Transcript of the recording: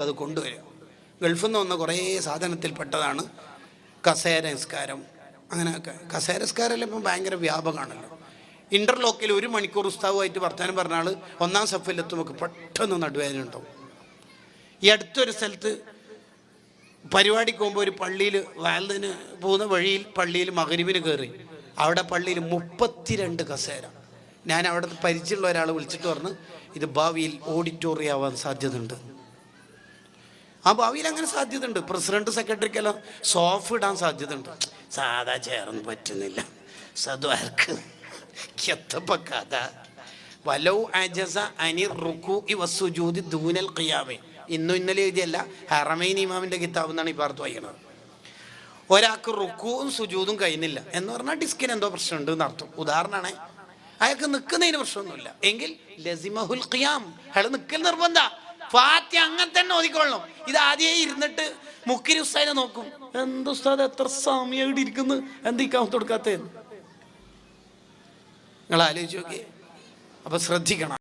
അത് കൊണ്ടുവരിക. ഗൾഫിൽ നിന്ന് വന്ന കുറേ സാധനത്തിൽപ്പെട്ടതാണ് കസേര നിസ്കാരം അങ്ങനെയൊക്കെ. കസേര നിസ്കാരമെല്ലാം ഇപ്പം ഭയങ്കര വ്യാപകമാണല്ലോ. ഇന്റർലോക്കിൽ ഒരു മണിക്കൂർ ഉസ്താവുമായിട്ട് വർത്താനം പറഞ്ഞാൽ ഒന്നാം സഫലത്തുമൊക്കെ പെട്ടെന്ന് നടുവേദന ഉണ്ടാവും. ഈ അടുത്തൊരു സ്ഥലത്ത് പരിപാടിക്ക് പോകുമ്പോൾ ഒരു പള്ളിയിൽ വാലതിന് പോകുന്ന വഴിയിൽ പള്ളിയിൽ മകരിവിന് കയറി അവിടെ പള്ളിയിൽ മുപ്പത്തിരണ്ട് കസേര. ഞാൻ അവിടെ പരിചയമുള്ള ഒരാൾ വിളിച്ചിട്ട് പറഞ്ഞ് ഇത് ഭാവിയിൽ ഓഡിറ്റോറിയം ആവാൻ സാധ്യതയുണ്ട്. ആ ഭാവിയിൽ അങ്ങനെ സാധ്യതയുണ്ട്. പ്രസിഡന്റ് സെക്രട്ടറിക്കെല്ലാം സോഫ് ഇടാൻ സാധ്യതയുണ്ട്. സാധാ ചേർന്ന് പറ്റുന്നില്ല. വലൗ അജസ അനി ഇന്നും ഇന്നലെ എഴുതിയല്ല ഹറമൈൻ ഇമാമിന്റെ കിതാബ് എന്നാണ് ഈ പാർത്ത് വായിക്കുന്നത്. ഒരാൾക്ക് റുക്കുവും സുജൂതും കഴിയുന്നില്ല എന്ന് പറഞ്ഞാൽ ഡിസ്കിന് എന്തോ പ്രശ്നമുണ്ട് എന്നർത്ഥം ഉദാഹരണമാണ് അയാൾക്ക് നിൽക്കുന്നതിന് പ്രശ്നമൊന്നുമില്ല. എങ്കിൽ ലസിമഹുൽ ഖിയാം. അയാൾ നിൽക്കൽ നിർബന്ധ. ഫാത്തി അങ്ങനെ തന്നെ ഓതിക്കൊള്ളണം. ഇത് ആദ്യമേ ഇരുന്നിട്ട് മുക്കിരി ഉസ്താദിനെ നോക്കും. എന്ത് ഉസ്താദ് എത്ര സമയമായിട്ട് ഇരിക്കുന്നു? എന്ത് ഈ കാമത്ത് കൊടുക്കാത്തത്? നിങ്ങൾ ആലോചിച്ച് നോക്കിയേ. അപ്പൊ ശ്രദ്ധിക്കണം.